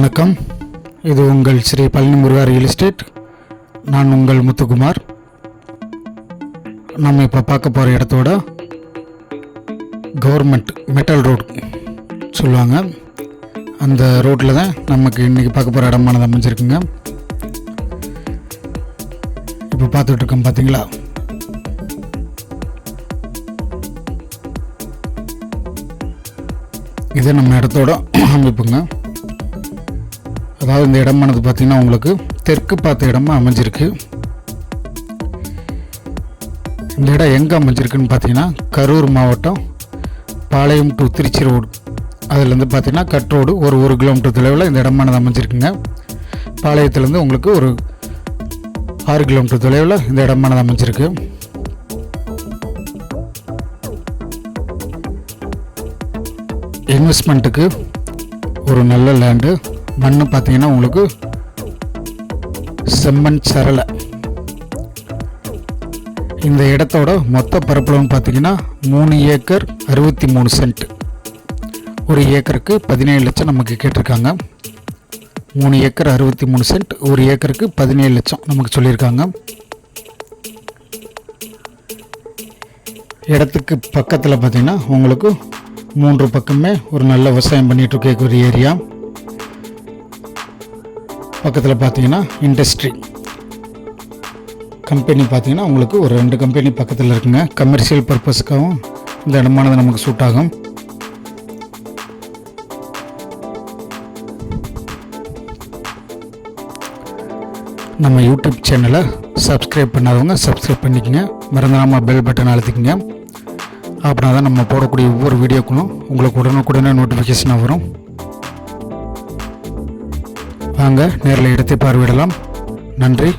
வணக்கம். இது உங்கள் ஸ்ரீ பழனி முருகா ரியல் எஸ்டேட். நான் உங்கள் முத்துக்குமார். நம்ம இப்போ பார்க்க போகிற இடத்தோட கவர்மெண்ட் மெட்டல் ரோடு சொல்லுவாங்க. அந்த ரோட்டில் தான் நமக்கு இன்றைக்கி பார்க்க போகிற இடமானது அமைஞ்சிருக்குங்க. இப்போ பார்த்துட்ருக்கோம் பார்த்தீங்களா இது நம்ம இடத்தோட அமைப்புங்க. அதாவது இந்த இடமானது பார்த்திங்கன்னா உங்களுக்கு தெற்கு பார்த்த இடமா அமைஞ்சிருக்கு. இந்த இடம் எங்கே அமைஞ்சிருக்குன்னு பார்த்தீங்கன்னா கரூர் மாவட்டம் பாளையம் டு திருச்சி ரோடு. அதுலேருந்து பார்த்தீங்கன்னா கட் ரோடு ஒரு ஒரு கிலோமீட்டர் தொலைவில் இந்த இடமானது அமைஞ்சிருக்குங்க. பாளையத்துலேருந்து உங்களுக்கு ஒரு ஆறு கிலோமீட்டர் தொலைவில் இந்த இடமானது அமைஞ்சிருக்கு. இன்வெஸ்ட்மெண்ட்டுக்கு ஒரு நல்ல லேண்டு. மண் பார்த்தீங்கன்னா உங்களுக்கு செம்மண் சரளை. இந்த இடத்தோட மொத்த பரப்பளவுன்னு பார்த்தீங்கன்னா மூணு ஏக்கர் அறுபத்தி மூணு சென்ட். ஒரு ஏக்கருக்கு பதினேழு லட்சம் நமக்கு கேட்டிருக்காங்க. மூணு ஏக்கர் அறுபத்தி மூணு சென்ட் ஒரு ஏக்கருக்கு பதினேழு லட்சம் நமக்கு சொல்லியிருக்காங்க. இடத்துக்கு பக்கத்தில் பார்த்தீங்கன்னா உங்களுக்கு மூன்று பக்கமே ஒரு நல்ல விவசாயம் பண்ணிகிட்டு இருக்க ஒரு ஏரியா. பக்கத்தில் பார்த்தீங்கன்னா இண்டஸ்ட்ரி கம்பெனி பார்த்தீங்கன்னா உங்களுக்கு ஒரு ரெண்டு கம்பெனி பக்கத்தில் இருக்குங்க. கமர்ஷியல் பர்பஸ்க்காகவும் இந்த இடமானது நமக்கு சூட் ஆகும். நம்ம யூடியூப் சேனலை சப்ஸ்கிரைப் பண்ணாதவங்க சப்ஸ்கிரைப் பண்ணிக்கங்க. மறந்துடாமல் பெல் பட்டன் அழுத்திக்கங்க. அப்படின்னா தான் நம்ம போடக்கூடிய ஒவ்வொரு வீடியோக்களும் உங்களுக்கு உடனுக்குடனே நோட்டிஃபிகேஷனாக வரும். வாங்க நேரில் இடத்தை பார்வையிடலாம். நன்றி.